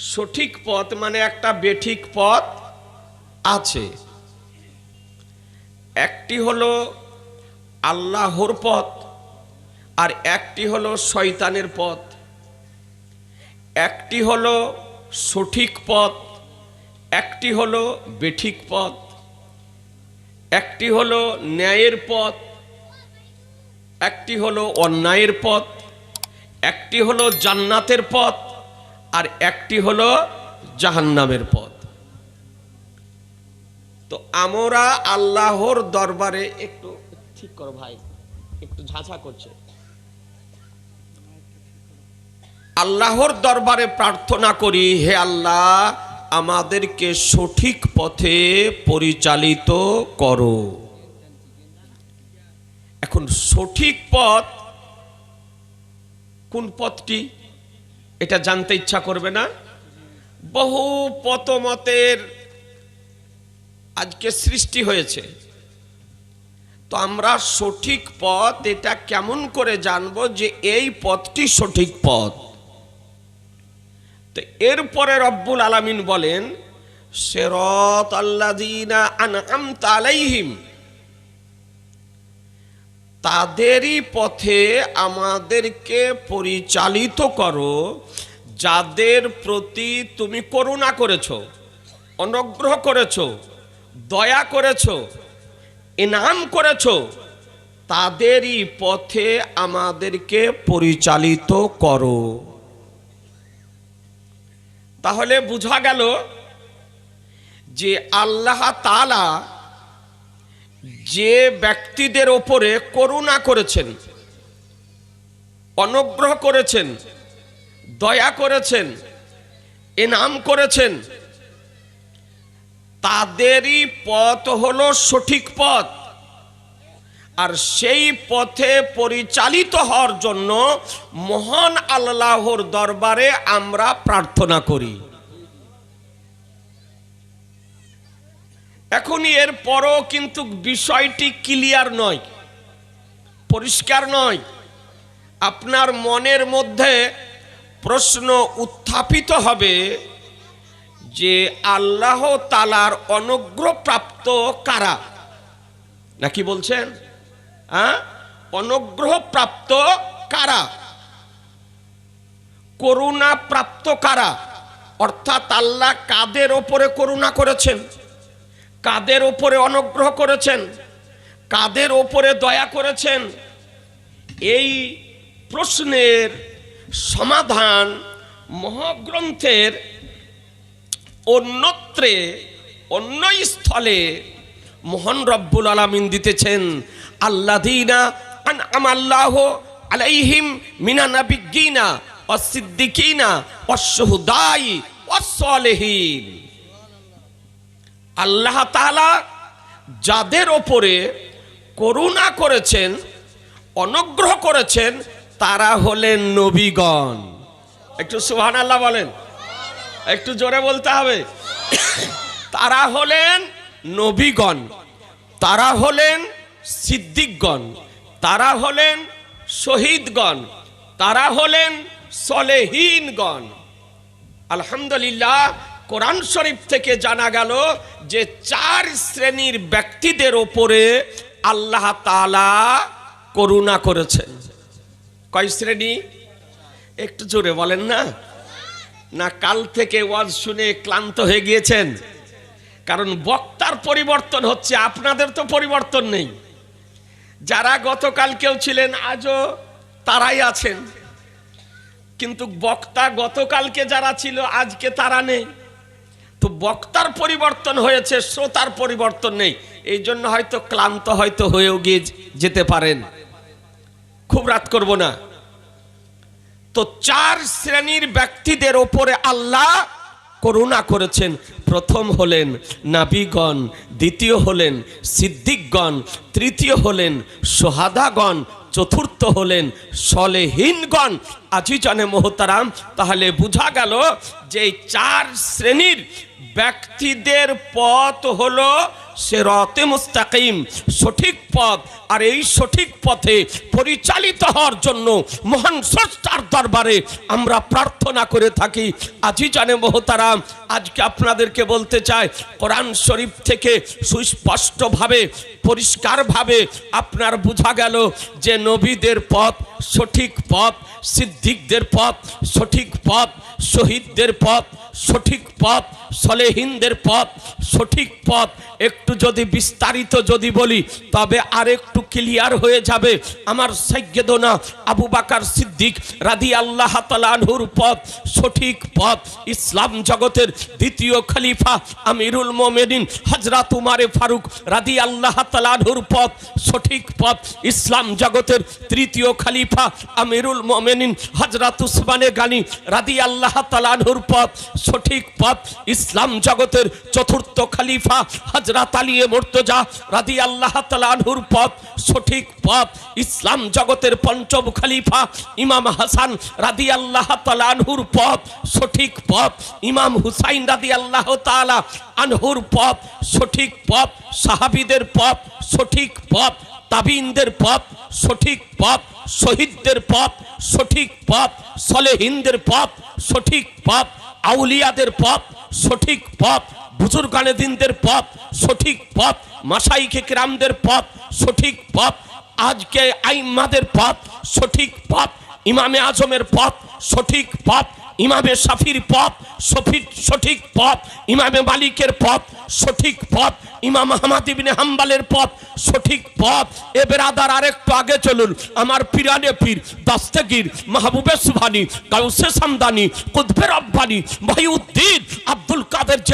সঠিক পথ মানে একটা বেঠিক পথ আছে। একটি হলো আল্লাহর পথ আর একটি হলো শয়তানের পথ। একটি হলো সঠিক পথ, একটি হলো বেঠিক পথ, একটি হলো ন্যায়ের পথ, একটি হলো অন্যায়ের পথ, একটি হলো জান্নাতের পথ। আর একটি হলো জাহান্নামের পথ। তো আমরা আল্লাহর দরবারে একটু, ঠিক করো ভাই, একটু ঝাঁঝা করছে। আল্লাহর দরবারে প্রার্থনা করি, হে আল্লাহ, আমাদেরকে সঠিক পথে পরিচালিত করো। এখন সঠিক পথ কোন পথটি? এটা জানতে ইচ্ছা করবে না। বহু পথমতের আজকে সৃষ্টি হয়েছে। তো আমরা সঠিক পথ এটা কেমন করে জানব যে এই পথটি সঠিক পথ? তো এরপরে রব্বুল আলামিন বলেন সেরত আল্লাদিনা আনআমতা আলাইহিম। তাদেরই পথে আমাদেরকে পরিচালিত করো, যাদের প্রতি তুমি করুণা করেছ, অনুগ্রহ করেছ, দয়া করেছ, ইনাম করেছ, তাদেরই পথে আমাদেরকে পরিচালিত করো। তাহলে বোঝা গেল যে আল্লাহ তালা যে ব্যক্তিদের ওপরে করুণা করেছেন, অনুগ্রহ করেছেন, দয়া করেছেন, এনাম করেছেন, তাদেরই পথ হলো সঠিক পথ। আর সেই পথে পরিচালিত হওয়ার জন্য মহান আল্লাহর দরবারে আমরা প্রার্থনা করি। এখন এর পরও কিন্তু বিষয়টি ক্লিয়ার নয়, পরিষ্কার নয়। আপনার মনের মধ্যে প্রশ্ন উত্থাপিত হবে যে আল্লাহ তালার অনুগ্রহপ্রাপ্ত কারা? নাকি বলছেন? হ্যাঁ? অনুগ্রহপ্রাপ্ত কারা? করুণা প্রাপ্ত কারা? অর্থাৎ আল্লাহ কাদের ওপরে করুণা করেছেন? কাদের ওপরে অনুগ্রহ করেছেন? কাদের ওপরে দয়া করেছেন? এই প্রশ্নের সমাধান মহাগ্রন্থের অন্যত্রে, অন্য স্থলে মোহন রব্বুল আলামিন দিতেছেন। আল্লাদিনা আন আমাল্লাহ আলাইহিম মিনা নাবিগিনা অসিদ্দিকিনা অশুহুদাই অসলেহীন আল্লাহ তাআলা যাদের ওপরে করুণা করেছেন, অনুগ্রহ করেছেন, তারা হলেন নবীগণ। একটু সুহান আল্লাহ বলেন। একটু জোরে বলতে হবে। তারা হলেন নবীগণ, তারা হলেন সিদ্দিকগণ, তারা হলেন শহীদগণ, তারা হলেন সলেহীনগণ। আলহামদুলিল্লাহ কোরআন শরীফ থেকে জানা গেল যে চার শ্রেণির ব্যক্তিদের ওপরে আল্লাহ তালা করুণা করেছেন কয় শ্রেণি? একটু জোরে বলেন না। না, কাল থেকে ওয়াজ শুনে ক্লান্ত হয়ে গিয়েছেন। কারণ বক্তার পরিবর্তন হচ্ছে, আপনাদের তো পরিবর্তন নেই। যারা গতকাল কেউ ছিলেন, আজও তারাই আছেন। কিন্তু বক্তা গতকালকে যারা ছিল, আজকে তারা নেই। তো বক্তার পরিবর্তন হয়েছে, শ্রোতার পরিবর্তন নেই। এই জন্য হয়তো ক্লান্ত হয়তো হয়েও গিয়ে যেতে পারেন। খুব রাত করব না। তো চার শ্রেণির ব্যক্তিদের ওপরে আল্লাহ করুণা করেছেন। প্রথম হলেন নাবিগণ, দ্বিতীয় হলেন সিদ্দিকগণ, তৃতীয় হলেন সোহাদাগণ, চতুর্থ হলেন সলেহীনগণ। আজি জনে মোহতারাম, তাহলে বোঝা গেল যে চার শ্রেণির ব্যক্তিদের পথ হলো সে রতে মুস্তাকিম, সঠিক পথ। আর এই সঠিক পথে পরিচালিত হওয়ার জন্য মহান স্রষ্টার দরবারে আমরা প্রার্থনা করে থাকি। আজই জানে মহতারাম, আজকে আপনাদেরকে বলতে চাই, কোরআন শরীফ থেকে সুস্পষ্টভাবে, পরিষ্কারভাবে আপনার বোঝা গেল যে নবীদের পথ সঠিক পথ, সিদ্দিকদের পথ সঠিক পথ, শহীদদের পথ সঠিক পথ, সলেহিনদের পথ, সঠিক পথ। একটু যদি বিস্তারিত যদি বলি, তবে আর একটু ক্লিয়ার হয়ে যাবে। আমার সৈয়দনা আবু বাকার সিদ্দিক রাদি আল্লাহ তালানহুর পথ, সঠিক পথ। ইসলাম জগতের দ্বিতীয় খলিফা আমিরুল মোমেনিন হজরত উমারে ফারুক রাদি আল্লাহ তালানহুর পথ, সঠিক পথ। ইসলাম জগতের তৃতীয় খলিফা আমিরুল মোমেনিন হজরত উসমানে গানি রাদি আল্লাহ তালানহুর পথ সঠিক পথ। ইসলাম জগতের চতুর্থ খালিফা হজরত আলিয়ে মোর্তজা রাদি আল্লাহ তালানহুর পথ, সঠিক পথ। ইসলাম জগতের পঞ্চম খালিফা ইমাম হাসান রাদি আল্লাহ তালানহুর পথ, সঠিক পথ। ইমাম হুসাইন রাদি আল্লাহ তালা আনহুর পথ, সঠিক পথ। সাহাবিদের পথ, সঠিক পথ। তাবিনদের পথ, সঠিক পথ। শহীদদের পথ, সঠিক পথ। সলেহিনদের পথ, সঠিক পথ। আউলিয়াদের পথ সঠিক পথ বুজুর্গানে দিনদের পথ সঠিক পথ মাসাইকে কিরামদের পথ সঠিক পথ আজকে আইমাদের পথ সঠিক পথ ইমামে আজমের পথ সঠিক পথ ইমামে সাফির পথ সফির সঠিক পথ ইমামে মালিকের পথ সঠিক পথ ইমাম আহমদ ইবনে হাম্বালের পথ সঠিক পথ এ বেরাদার আরেকটু আগে চলুন। আমার পিরানে পীর, দাস্তাগির, মাহবুবে সুভানি গাউসে সামদানি, কুতবে রব্বানি, মহিউদ্দিন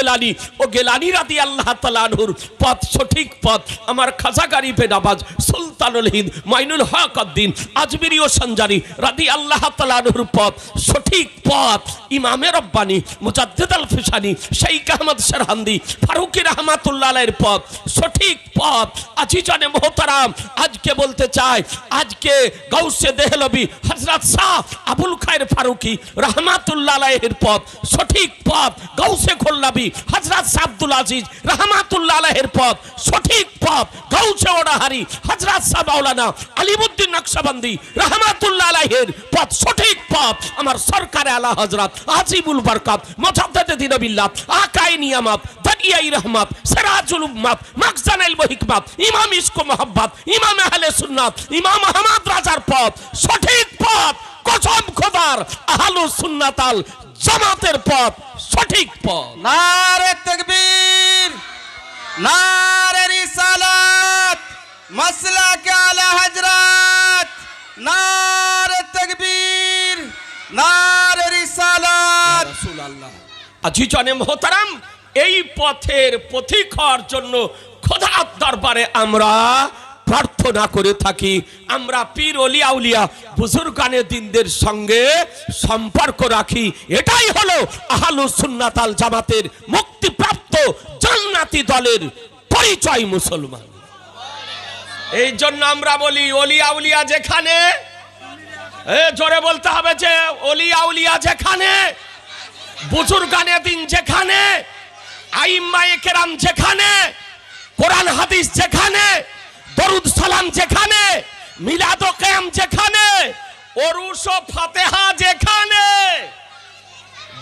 জেলানি ও গেলানি রাদি আল্লাহ তালানহুর পথ সঠিক পথ। আমার খাজা গারিফে নামাজ সুলতানুল হিন্দ মাইনুল হক উদ্দিন আজমিরি ও সঞ্জারি রাদি আল্লাহ তালানহুর পথ সঠিক পথ। ইমামে রব্বানি, মুজাদ্দিদ আল ফিসানি শেখ আহমদ সরহান্দি ফারুকি রহমাতুল্লাহ আলাইহির পথ সঠিক পথ। আজি জানে মোহতারাম, আজকে বলতে চাই, আজকে গাউসে দেহলবি হযরত শাহ আবুল খায়ের ফারুকি রহমাতুল্লাহ আলাইহির পথ সঠিক পথ। গাউসে খোল্লাবি হযরত শাহ আব্দুল আজিজ রহমাতুল্লাহ আলাইহির পথ, সঠিক পথ গাউসে ওড়াহারি, হযরত শাহ মাওলানা আলিমুদ্দিন নকশবন্দি রহমাতুল্লাহ আলাইহির পথ, সঠিক পথ। আমার সরকারে আলা হযরত আজিবুল বরকত, মুজাদ্দিদ দিনবিল্লাহ আকাই নিয়ামত দানিয়াই রহমত, সিরাজুল উম্মত মাকজান ইলম ইমাম ইশক মোহাব্বত, ইমাম আহলে সুন্নাত, ইমাম আহমদ রাজার পথ, সঠিক পথ। কসম খোদার আহলু সুন্নাতাল জামাতের পথ সঠিক পথ। নারে তকবীর নারে রিসালাত মাসলা কে আলা হজরত নারে তকবীর নারে রিসালাত। আজি জনে মোহতারাম এই পথের পথিক হওয়ার জন্য খোদার দরবারে আমরা প্রার্থনা করে থাকি। আমরা পীর অলিয়া উলিয়া বুজুর্গানে, দিনদের সঙ্গে সম্পর্ক রাখি। এটাই হলো আহালু সুন্নাতাল জামাতের মুক্তিপ্রাপ্ত জান্নাতি দলের পরিচয় মুসলমান। এই জন্য আমরা বলি অলিয়া উলিয়া যেখানে জোরে বলতে হবে যে অলিয়া উলিয়া যেখানে, বুজুর্গানে দিন যেখানে, আইম্মায়ে কেরাম যেখানে, কোরআন, হাদিস যেখানে দরুদ সালাম যেখানে, মিলাদ কেয়াম যেখানে ওরুস ফাতেহা যেখানে।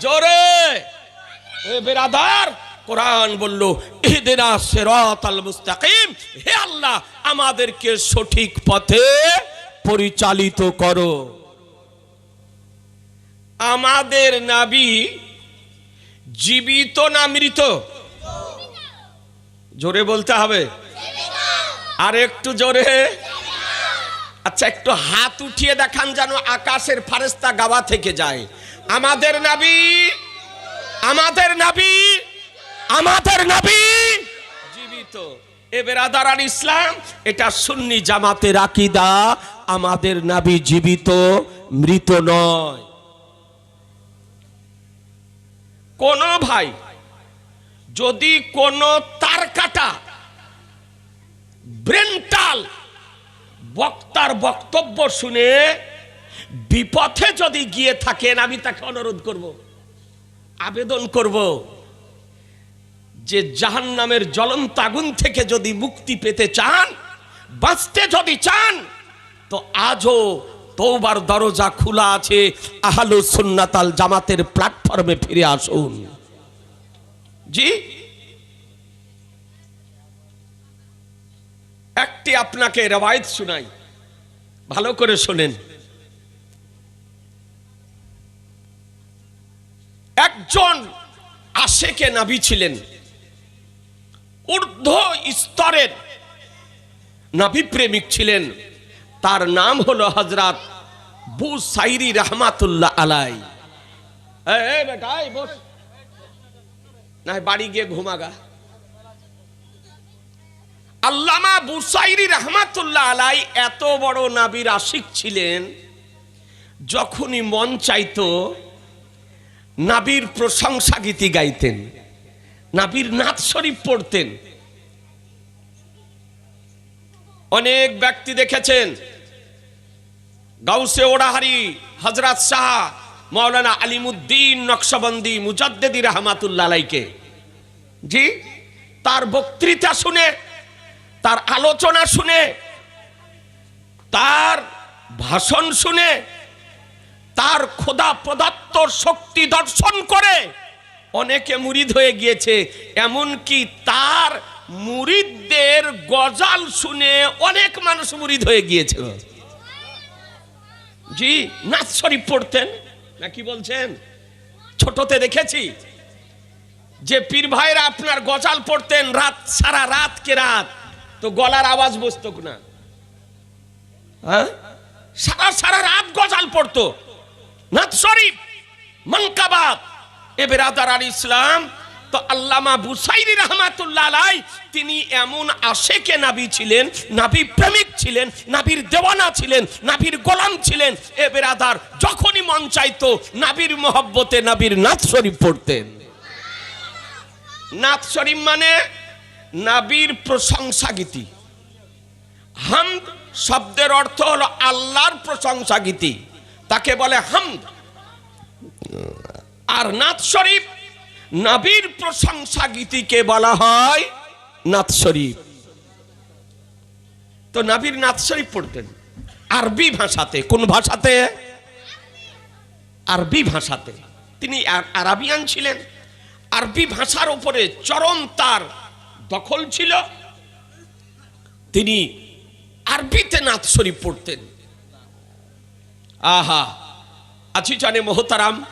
জোরে। এ বেরাদার, কোরআন বলল, ইহদিনা সিরাতাল মুস্তাকিম। হে আল্লাহ, আমাদেরকে সঠিক পথে পরিচালিত করো। আমাদের নাবি জীবিত না মৃত? জোরে বলতে হবে। আর একটু জোরে। আচ্ছা একটু হাত উঠিয়ে দেখান যেন আকাশের ফারেস্তা গাওয়া থেকে যায়। আমাদের নাবি আমাদের নাবি আমাদের নাবি। জীবিত। এ বেরাদারান ইসলাম, এটা সুন্নি জামাতের আকিদা। আমাদের নাবি জীবিত, মৃত নয়। কোন ভাই, যদি কোন তার কাটা ব্রেন্টাল বক্তার বক্তব্য শুনে বিপথে যদি গিয়ে থাকেন, আমি তাকে অনুরোধ করব, আবেদন করব যে জাহান নামের জ্বলন্ত আগুন থেকে যদি মুক্তি পেতে চান, বাঁচতে যদি চান, তো আজও তৌবার দরজা খোলা আছে আহালু সুন্নাতাল জামাতের প্ল্যাটফর্মে ফিরে আসুন। জি? একটি আপনাকে রেওয়ায়ত শুনাই। ভালো করে শোনেন। একজন আশেকে নাবি ছিলেন। ঊর্ধ্ব স্তরের নাবি প্রেমিক ছিলেন। তার নাম হলো হজরত বু সাইরি রহমাতুল্লাহ আলাই এ, এ বেটা, এই বস। না বাড়ি গিয়ে ঘুমাগা। আল্লামা বুসাইরি রহমাতুল্লাহ আলাই এত বড় নাবির আশিক ছিলেন, যখনই মন চাইত নাবির প্রশংসা গীতি গাইতেন, নাবির নাথ শরীফ পড়তেন। অনেক ব্যক্তি দেখেছেন, গাউসে ওড়াহারি হজরত শাহ মৌলানা আলিমুদ্দিন নকশবন্দি মুজাদ্দেদি রহমাতুল্লাহ আলাইকে। জি, তার বক্তৃতা শুনে তার আলোচনা শুনে, তার ভাষণ শুনে, তার খোদা প্রদত্ত শক্তি দর্শন করে অনেকে মুরিদ হয়ে গিয়েছে, এমনকি তার মুরিদদের গজাল শুনে অনেক মানুষ মুরিদ হয়ে গিয়েছে। জি, নাচ শরীফ পড়তেন, না কি বলছেন? ছোটতে দেখেছি যে পীর ভাইরা আপনার গজাল পড়তেন রাত, সারা রাত কে রাত। তো গলার আওয়াজ বসতো না। হ্যাঁ? সারা সারা রাত গজাল পড়তো। শরীফ মনকাবাত এ বেরাদার আল ইসলাম, তো আল্লামা বুসাইরি রহমাতুল্লাহ আলাই, তিনি এমন আশেকে নাবি ছিলেন, নাবি প্রেমিক ছিলেন, নাবির দেওয়ানা ছিলেন, নাবির গোলাম ছিলেন। এ বেরাদার যখনই মন চাইতো, নাবির মহব্বতে নাবির নাথ শরীফ পড়তেন। নাথ শরীফ মানে নাবির প্রশংসা গীতি। হামদ শব্দের অর্থ হলো আল্লাহর প্রশংসা গীতি। তাকে বলে হামদ। আর নাথ শরীফ, নাবির প্রশংসা গীতিকে বলা হয় নাথ শরীফ। তো নাবির নাথ শরীফ পড়তেন। আরবি ভাষাতে, কোন ভাষাতে? আরবি ভাষাতে। তিনি আর- আরাবিয়ান ছিলেন। আরবি ভাষার উপরে চরম তার দখল ছিল। তিনি আরবিতে নাথ শরীফ পড়তেন। আহা আছি জানে মোহতারাম।